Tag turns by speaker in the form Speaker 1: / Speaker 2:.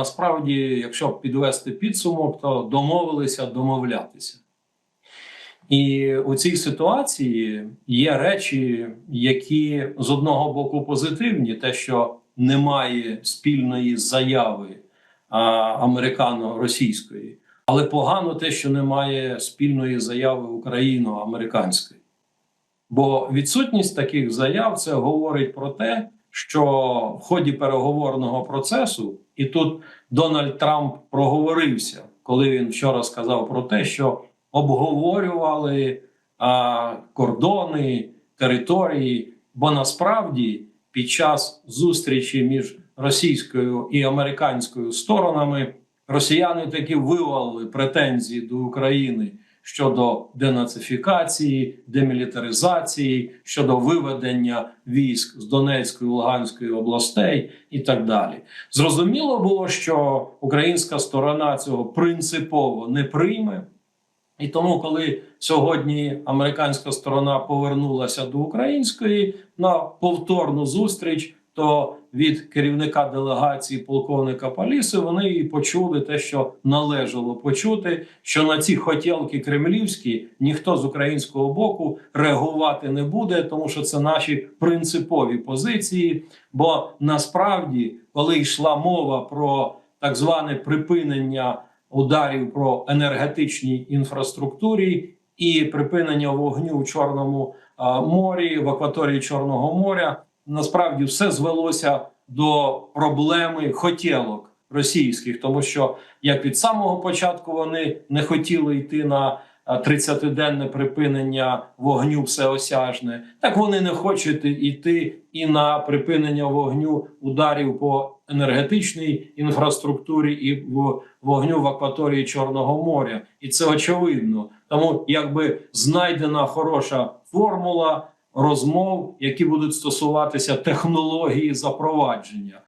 Speaker 1: Насправді, якщо підвести підсумок, то домовилися домовлятися. І у цій ситуації є речі, які з одного боку позитивні, те, що немає спільної заяви американо-російської, але погано те, що немає спільної заяви україно-американської. Бо відсутність таких заяв це говорить про те, що в ході переговорного процесу, і тут Дональд Трамп проговорився, коли він вчора сказав про те, що обговорювали а, кордони, території, бо насправді під час зустрічі між російською і американською сторонами росіяни таки вивалили претензії до України щодо денацифікації, демілітаризації, щодо виведення військ з Донецької Луганської областей і так далі. Зрозуміло було, що українська сторона цього принципово не прийме. І тому, коли сьогодні американська сторона повернулася до української на повторну зустріч, то від керівника делегації полковника Паліси вони і почули те, що належало почути, що на ці хотілки кремлівські ніхто з українського боку реагувати не буде, тому що це наші принципові позиції. Бо насправді, коли йшла мова про так зване припинення ударів про енергетичній інфраструктурі і припинення вогню у Чорному морі в акваторії Чорного моря. Насправді все звелося до проблеми хотілок російських, тому що як від самого початку вони не хотіли йти на а, 30-денне припинення вогню всеосяжне, так вони не хочуть йти і на припинення вогню ударів по енергетичній інфраструктурі і в вогню в акваторії Чорного моря, і це очевидно. Тому якби знайдена хороша формула розмов, які будуть стосуватися технології запровадження.